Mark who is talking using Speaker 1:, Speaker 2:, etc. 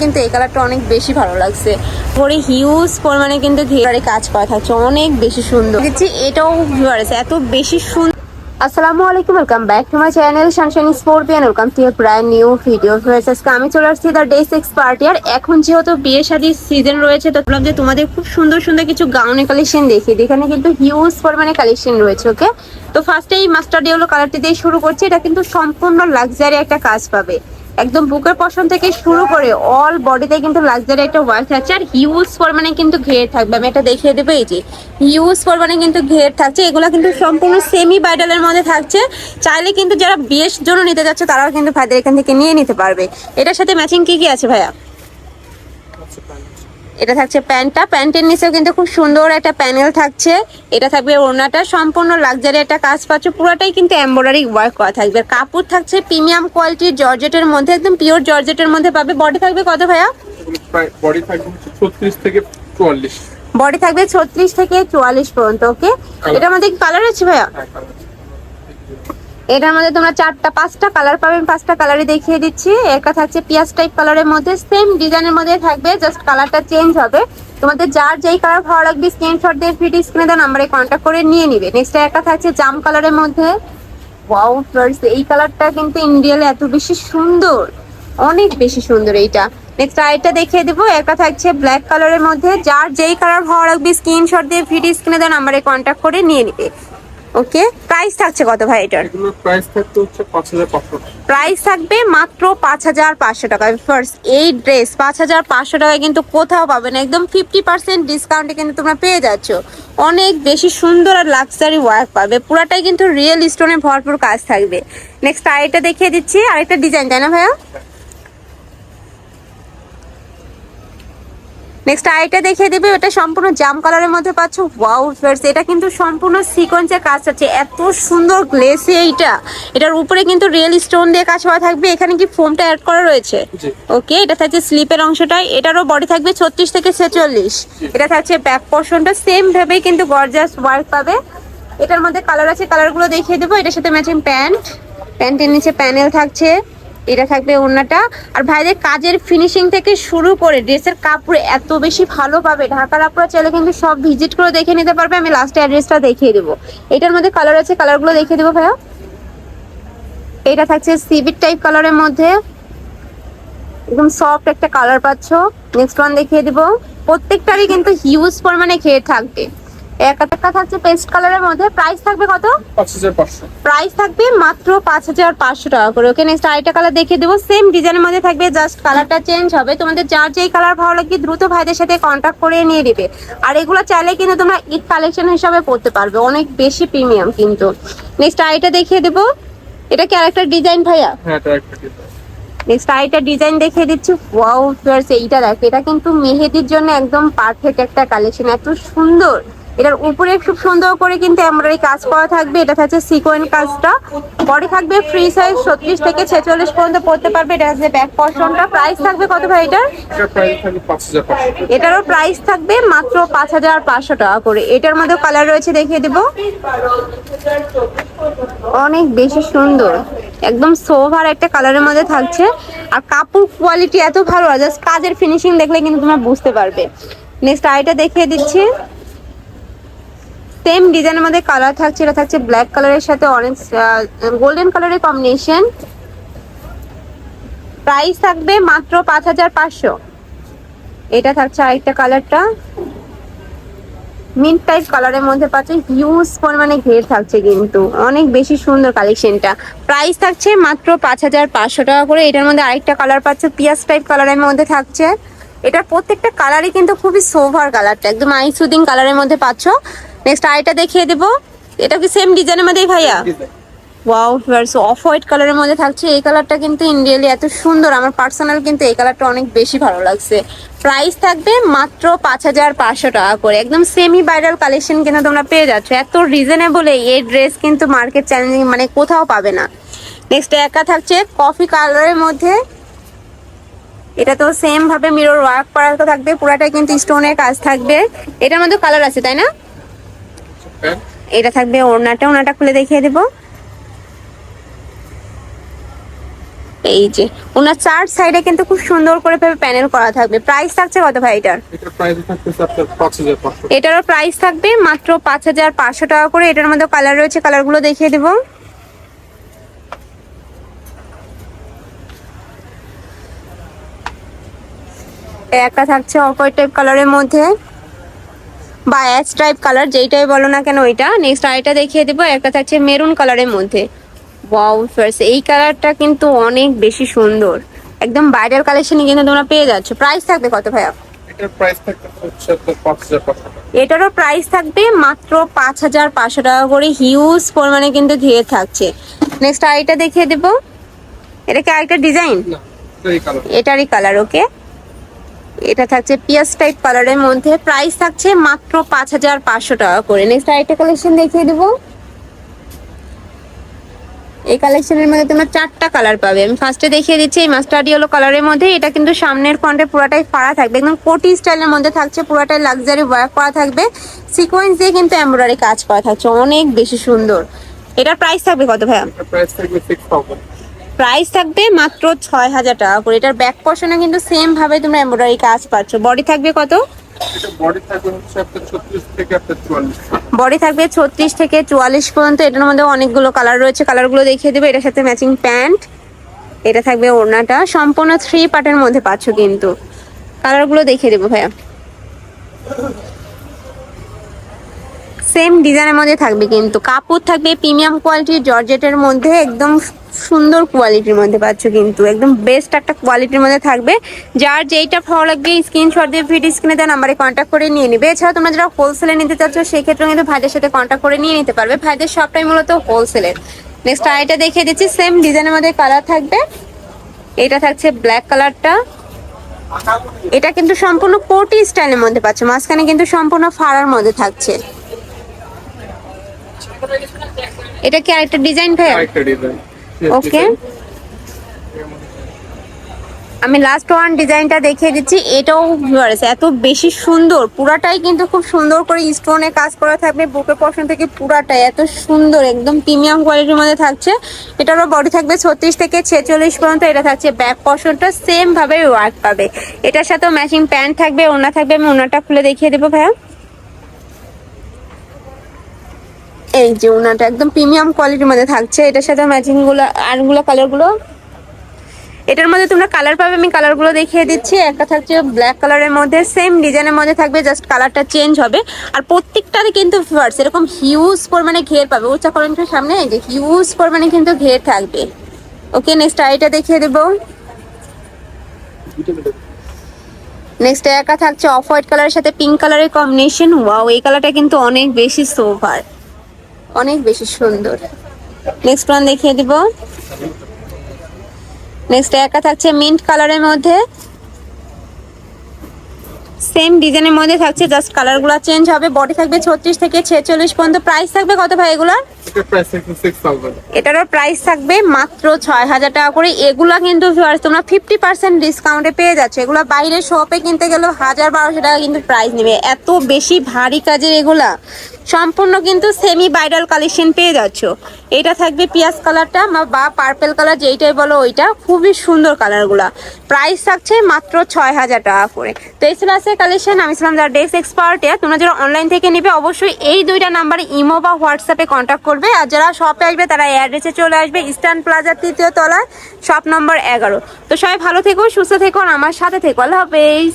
Speaker 1: কিন্তু এই কালারটা অনেক বেশি ভালো লাগছে। পরে হিউজ পরিমাণে কিন্তু ঘেরারে কাজ করা থাকছে, অনেক বেশি সুন্দর। দেখছি এটাও ভিউয়ার্স এত বেশি সুন্দর আসসালামু আলাইকুম welcome back to my channel Sunshine Sportian welcome to brand new video আজকে আমি চলে আসছি দ্য ডে সিক্স পার্টি আর এখন যেহেতু বিয়ে শাদির সিজন রয়েছে, তো বললাম যে তোমাদের খুব সুন্দর সুন্দর কিছু গাউনের কালেকশন দেখি। এখানে কিন্তু হিউজ পরিমাণে কালেকশন রয়েছে ওকে তো ফার্স্টে এই মাস্টার ডিওলো কালারটি দিয়ে শুরু করছি, এটা কিন্তু সম্পূর্ণ লাক্সারি একটা কাজ পাবে। একদম বুকের পশন থেকে শুরু করে অল বডিতে কিন্তু লাক্সারি একটা ওয়ার্ক আছে। আর হিউজ পরিমাণে কিন্তু ঘের থাকবে। আমি এটা দেখিয়ে দেবো এই যে হিউজ পরিমাণে কিন্তু ঘের থাকছে। এগুলো কিন্তু সম্পূর্ণ সেমি ব্রাইডালের মধ্যে থাকছে। চাইলে কিন্তু যারা বিয়ের জন্য নিতে যাচ্ছে, তারাও কিন্তু ভাইদের এখান থেকে নিয়ে নিতে পারবে। এটার সাথে ম্যাচিং কি কি আছে ভাইয়া? এটা থাকছে প্যান্টটা। প্যান্টের নিচেও কিন্তু খুব সুন্দর একটা প্যানেল থাকছে। এটা থাকবে ওড়নাটা। সম্পূর্ণ লাক্সারি একটা কাজ পাচ্ছ। পুরোটাই কিন্তু এমব্রয়ডারি ওয়ার্ক করা থাকবে। কাপড় থাকছে প্রিমিয়াম কোয়ালিটির জর্জেটের মধ্যে একদম পিওর জর্জেটের মধ্যে পাবে। বডি থাকবে কত ভাইয়া?
Speaker 2: বডি থাকবে ছত্রিশ থেকে চুয়াল্লিশ।
Speaker 1: বডি থাকবে ছত্রিশ থেকে চুয়াল্লিশ পর্যন্ত ওকে এটার মধ্যে কি কালার আছে ভাইয়া? এটার মধ্যে তোমরা চারটা, পাঁচটা কালার পাবেন পাঁচটা কালারই দেখিয়ে দিচ্ছি। একটা থাকছে পিয়াজ টাইপ কালারের মধ্যে সেম ডিজাইনের মধ্যে থাকবে জাস্ট কালারটা চেঞ্জ হবে। তোমাদের যার যেই কালার ভালো লাগবে স্ক্রিনশট দিয়ে ভিডিও স্ক্রিনে দেওয়া নাম্বারে কন্ট্যাক্ট করে নিয়ে নিবে। নেক্সট একটা থাকছে জাম কালারের মধ্যে। ওয়াও ফ্লার্স এই কালারটা কিন্তু ইন্ডিয়ালে এত বেশি সুন্দর। অনেক বেশি সুন্দর এইটা। নেক্সট আরেকটা দেখিয়ে দেবো। একটা থাকছে ব্ল্যাক কালারের মধ্যে। যার যেই কালার ভালো লাগবে স্ক্রিনশট দিয়ে ভিডিও স্ক্রিনে দেওয়া নাম্বারে কন্ট্যাক্ট করে নিয়ে নিবে। ওকে প্রাইস থাকছে কত ভাই এটার?
Speaker 2: প্রাইস হচ্ছে
Speaker 1: থাকবে মাত্র পাঁচ হাজার পাঁচশো টাকা। ফার্স্ট এই ড্রেস পাঁচ হাজার পাঁচশো টাকায় কিন্তু কোথাও পাবে না। একদম ফিফটি পার্সেন্ট ডিসকাউন্টে কিন্তু তোমরা পেয়ে যাচ্ছ। অনেক বেশি সুন্দর আর লাক্সারি ওয়ার্ক পাবে। পুরাটাই কিন্তু রিয়েল স্টোনে ভরপুর কাজ থাকবে। নেক্সট আরেকটা দেখিয়ে দিচ্ছি আরেকটা ডিজাইন তাই না ভাইয়া? নেক্সট আইটা দেখিয়ে দিবে এটা সম্পূর্ণ জাম কালারের মধ্যে পাচ্ছ। ওয়াও ফ্রেন্ডস এটা কিন্তু সম্পূর্ণ সিকোয়েন্সের কাজ আছে এত সুন্দর গ্লেসি এইটা। এটার উপরে কিন্তু রিয়েল স্টোন দিয়ে কাজ করা থাকবে। এখানে কি ফোমটা অ্যাড করা রয়েছে? ওকে এটা থাকছে স্লিপের অংশটা এটারও বডি থাকবে ছত্রিশ থেকে ছেচল্লিশ। এটা থাকছে ব্যাক পোর্শনটা সেম ভাবে কিন্তু গর্জাস ওয়ার্ক পাবে। এটার মধ্যে কালার আছে কালারগুলো দেখিয়ে দেবো। এটার সাথে ম্যাচিং প্যান্ট প্যান্টের নিচে প্যানেল থাকছে। এটা থাকবে ওড়নাটা। আর ভাইদের কাজের ফিনিশিং থেকে শুরু করে ড্রেসের কাপড় এত বেশি ভালো পাবে। ঢাকার আপনারা চাইলে কিন্তু সব ভিজিট করে দেখে নিতে পারবে। আমি লাস্টে অ্যাড্রেসটা দেখিয়ে দেবো। এটার মধ্যে কালার আছে কালারগুলো দেখিয়ে দেবো ভাইয়া। এটা থাকছে সিভিট টাইপ কালারের মধ্যে। একদম সফট একটা কালার পাচ্ছ। নেক্সট ওয়ান দেখিয়ে দিব। প্রত্যেকটারই কিন্তু হিউজ পরিমাণে খেয়ে থাকবে। একটা থাকছে পেস্ট কালারের মধ্যে। প্রাইস থাকবে কত? প্রাইস থাকবে মাত্র পাঁচ হাজার পাঁচশো টাকা করে। ওকে নেক্সট আরেকটা কালার দেখিয়ে দেবো। সেম ডিজাইনের মধ্যে থাকবে জাস্ট কালারটা চেঞ্জ হবে। তোমাদের যার যেই কালার ভালো লাগে দ্রুত ভাইদের সাথে কন্ট্যাক্ট করে নিয়ে দিবে আর এগুলো চাইলে কিন্তু তোমরা ঈদ কালেকশন হিসাবে পড়তে পারবে। অনেক বেশি প্রিমিয়াম কিন্তু। নেক্সট আরেকটা দেখিয়ে দেবো। এটা ক্যারেক্টার ডিজাইন ভাইয়া?
Speaker 2: হ্যাঁ এটা একটা ডিজাইন
Speaker 1: নেক্সট আরেকটা ডিজাইন দেখিয়ে দিচ্ছি। ওয়াও ফিয়ার্স এইটা দেখো এটা কিন্তু মেহেদির জন্য একদম পারফেক্ট একটা কালেকশন এত সুন্দর। এটার উপরে খুব সুন্দর করে কিন্তু এমব্রয়ডারি কাজ করা থাকবে। এটা থাকছে সিকোয়েন্স কাজটা। বডি থাকবে ফ্রি সাইজ ছত্রিশ থেকে ছেচল্লিশ পর্যন্ত পড়তে পারবে। এটা হচ্ছে ব্যাক পশনটা প্রাইস থাকবে কত ভাই এটার? এটারও প্রাইস থাকবে মাত্র পাঁচ হাজার পাঁচশো টাকা করে। এটার মধ্যে কালার রয়েছে দেখিয়ে দেবো। অনেক বেশি সুন্দর। একদম সোভার একটা কালারের মধ্যে থাকছে। আর কাপড় কোয়ালিটি এত ভালো জাস্ট কাজের ফিনিশিং দেখলে কিন্তু তোমরা বুঝতে পারবে। নেক্সট আইটা দেখিয়ে দিচ্ছি। সেম ডিজাইনের মধ্যে কালার থাকছে, এটা থাকছে ব্ল্যাক কালারের সাথে অরেঞ্জ গোল্ডেন কালারের কম্বিনেশন প্রাইস থাকবে মাত্র পাঁচ হাজার পাঁচশো। এটা থাকছে আরেকটা কালারটা। মিন্ট টাইপ কালারের মধ্যে পাচ্ছে হিউজ পরিমাণে ঘের থাকছে কিন্তু। অনেক বেশি সুন্দর কালেকশনটা প্রাইস থাকছে মাত্র পাঁচ হাজার পাঁচশো টাকা করে। এটার মধ্যে আরেকটা কালার পাচ্ছে, পিয়াজ টাইপ কালারের মধ্যে থাকছে। এটার প্রত্যেকটা কালারই কিন্তু খুবই সোভার কালারটা একদম আই সুদিং কালারের মধ্যে পাচ্ছ। নেক্সট আইটা দেখিয়ে দেবো। এটা কি সেম ডিজাইনের মধ্যেই ভাইয়া? ওয়াও ফিয়ার্স অফ হোয়াইট কালারের মধ্যে থাকছে। এই কালারটা কিন্তু ইন্ডিয়ালি এত সুন্দর। আমার পার্সোনাল কিন্তু এই কালারটা অনেক বেশি ভালো লাগছে। প্রাইস থাকবে মাত্র পাঁচ হাজার পাঁচশো টাকা করে। একদম সেমি ভাইরাল কালেকশন কিন্তু তোমরা পেয়ে যাচ্ছ। এত রিজনেবলে এই ড্রেস কিন্তু মার্কেট চ্যালেঞ্জিং মানে কোথাও পাবে না। নেক্সট একা থাকছে কফি কালারের মধ্যে। এটা তো সেম ভাবে মিরর ওয়ার্ক করা থাকবে। পুরাটাই কিন্তু স্টোনের কাজ থাকবে। এটার মধ্যে কালার আছে তাই না? এটা থাকবে ওড়নাটা ওড়নাটা খুলে দেখিয়ে দেবো। এই যে ওনার চার সাইডে কিন্তু খুব সুন্দর করে ভাবে প্যানেল করা থাকবে। প্রাইস থাকছে কত ভাই এটার? এটারও প্রাইস থাকবে মাত্র পাঁচ হাজার পাঁচশো টাকা করে। এটার মধ্যে কালার রয়েছে কালারগুলো দেখিয়ে দেবো। একটা থাকছে অফ হোয়াইট টাইপ কালারের মধ্যে। বা অ্যাশ টাইপ কালার যেইটাই বলো না কেন ওইটা। নেক্সট আরেকটা দেখিয়ে দেবো একটা থাকছে মেরুন কালারের মধ্যে। ওয়াও ফার্স্ট এই কালারটা কিন্তু অনেক বেশি সুন্দর। একদম বাইরের কালেকশনে কিন্তু তোমরা পেয়ে যাচ্ছ। প্রাইস থাকবে কত ভাইয়া? এটারও প্রাইস থাকবে মাত্র পাঁচ হাজার পাঁচশো টাকা করে। হিউজ পরিমাণে কিন্তু ঘিরে থাকছে। নেক্সট আরেকটা দেখিয়ে দেবো। এটা কি আরেকটা ডিজাইন এটারই কালার ওকে এটা থাকছে পিয়াস টাইপ কালারের মধ্যে। প্রাইস থাকছে মাত্র পাঁচ হাজার পাঁচশো টাকা করে। নেক্সট আরেকটা কালেকশন দেখিয়ে দেবো। এই কালেকশনের মধ্যে তোমরা চারটা কালার পাবে। আমি ফার্স্টে দেখিয়ে দিচ্ছি, এই মাস্টার্ড ইয়েলো কালারের মধ্যে। এটা কিন্তু সামনের ফ্রন্টে পুরাটাই ফাড়া থাকবে। একদম কোটি স্টাইলের মধ্যে থাকছে, পুরাটাই লাক্সারি ওয়ার্ক করা থাকবে। সিকোয়েন্স দিয়ে কিন্তু এমব্রয়ডারি কাজ করা থাকছে। অনেক বেশি সুন্দর। এটার প্রাইস থাকবে কত ভাইয়া?
Speaker 2: প্রাইস থাকবে সিক্স থাউজেন্ড
Speaker 1: প্রাইস থাকবে মাত্র ছয় হাজার টাকা করে। এটার ব্যাক পোর্শনে কিন্তু সেম ভাবে তোমরা এমব্রয়ডারি কাজ পাচ্ছ। বডি থাকবে কত?
Speaker 2: বডি থাকবে ছত্রিশ থেকে চুয়াল্লিশ।
Speaker 1: পর্যন্ত। এটার মধ্যে অনেকগুলো কালার রয়েছে। কালারগুলো দেখিয়ে দেবে। এটার সাথে ম্যাচিং প্যান্ট এটা থাকবে ওড়নাটা। সম্পূর্ণ থ্রি পার্টের মধ্যে পাচ্ছ কিন্তু। কালারগুলো দেখিয়ে দেবো ভাইয়া। সেম ডিজাইনের মধ্যে থাকবে কিন্তু। কাপড় থাকবে প্রিমিয়াম কোয়ালিটির জর্জেটের মধ্যে, একদম সুন্দর কোয়ালিটির মধ্যে পাচ্ছ কিন্তু। একদম বেস্ট একটা কোয়ালিটির মধ্যে থাকবে। যার যেইটা ভালো লাগবে স্ক্রিনশট দিয়ে ভিডিও স্ক্রিনে দেওয়া নাম্বারে কন্ট্যাক্ট করে নিয়ে নিবে। এছাড়া তোমরা যারা হোলসেলে নিতে চাচ্ছ সেই ক্ষেত্রে কিন্তু ভাইদের সাথে কন্ট্যাক্ট করে নিয়ে নিতে পারবে। ভাইদের সবটাই মূলত হোলসেলের নেক্সট আইটা দেখিয়ে দিচ্ছি সেম ডিজাইনের মধ্যে কালার থাকবে। এটা থাকছে ব্ল্যাক কালারটা এটা কিন্তু সম্পূর্ণ কোটি স্টাইলের মধ্যে পাচ্ছ। মাঝখানে কিন্তু সম্পূর্ণ ফাড়ার মধ্যে থাকছে। এটা কি আরেকটা ডিজাইন ভাইয়া?
Speaker 2: আরেকটা ডিজাইন।
Speaker 1: ওকে আমি লাস্ট ওয়ান ডিজাইনটা দেখিয়ে দিচ্ছি। এটাও ভিউয়ার্স এত বেশি সুন্দর। পুরাটাই কিন্তু খুব সুন্দর করে স্টোনে কাজ করা থাকবে। বুকে পশন থেকে পুরাটাই এত সুন্দর একদম প্রিমিয়াম কোয়ালিটির মধ্যে থাকছে। এটারও বডি থাকবে ছত্রিশ থেকে ছেচল্লিশ পর্যন্ত। এটা থাকছে ব্যাক পশনটা সেম ভাবে ওয়ার্ক পাবে। এটার সাথেও ম্যাচিং প্যান্ট থাকবে ওনা থাকবে। আমি ওনাটা খুলে দেখিয়ে দেবো ভাইয়া। এই যে ওনাটা একদম প্রিমিয়াম কোয়ালিটির মধ্যে থাকছে। এটার সাথে ম্যাচিংগুলো আরগুলো কালারগুলো। এটার মধ্যে তোমরা কালার পাবে, আমি কালারগুলো দেখিয়ে দিচ্ছি। একটা থাকছে ব্ল্যাক কালারের মধ্যে সেম ডিজাইনের মধ্যে থাকবে জাস্ট কালারটা চেঞ্জ হবে। আর প্রত্যেকটারই কিন্তু ফিভার্স এরকম হিউজ পরিমাণে ঘের পাবে। উচ্চা করেন্টের সামনে যে হিউজ পরিমাণে কিন্তু ঘের থাকবে। ওকে নেক্সট আইটা দেখিয়ে দেবো। নেক্সট একা থাকছে অফ হোয়াইট কালারের সাথে পিঙ্ক কালারের কম্বিনেশন ওয়াও এই কালারটা কিন্তু অনেক বেশি সোভার অনেক বেশি সুন্দর। নেক্সট ওয়ান দেখিয়ে দিব। নেক্সট একা থাকছে মিন্ট কালারের মধ্যে। সেম ডিজাইনের মধ্যে থাকছে জাস্ট কালারগুলো চেঞ্জ হবে। বডি থাকবে ছত্রিশ থেকে ছেচল্লিশ পর্যন্ত। প্রাইস থাকবে কত ভাই এগুলার?
Speaker 2: থাউজেন্ড
Speaker 1: এটারও প্রাইস থাকবে মাত্র ছয় হাজার টাকা করে। এগুলা কিন্তু viewers তোমরা ফিফটি পার্সেন্ট ডিসকাউন্টে পেয়ে যাচ্ছে। এগুলো বাইরের শপে কিনতে গেলেও হাজার বারোশো টাকা কিন্তু প্রাইস নেবে। এত বেশি ভারী কাজের এগুলা। সম্পূর্ণ কিন্তু সেমি বাইডাল কালেকশন পেয়ে যাচ্ছ। এটা থাকবে পিয়াজ কালারটা বা পার্পেল কালার যেইটাই বলো ওইটা। খুবই সুন্দর কালারগুলা প্রাইস থাকছে মাত্র ছয় হাজার টাকা করে। তো এই ছিল আছে কালেকশন আমি ছিলাম যারা ডেস্ক এক্সপার্টে তোমরা যারা অনলাইন থেকে নিবে, অবশ্যই এই দুইটা নাম্বারে ইমো বা হোয়াটসঅ্যাপে কন্ট্যাক্ট করবে। আর যারা শপে আসবে, তারা অ্যাড্রেসে চলে আসবে ইস্টার্ন প্লাজার তৃতীয় তলায় শপ নম্বর এগারো। তো সবাই ভালো থেকো, সুস্থ থেকো, আর আমার সাথে থেকো। আল্লাহ হাফেজ।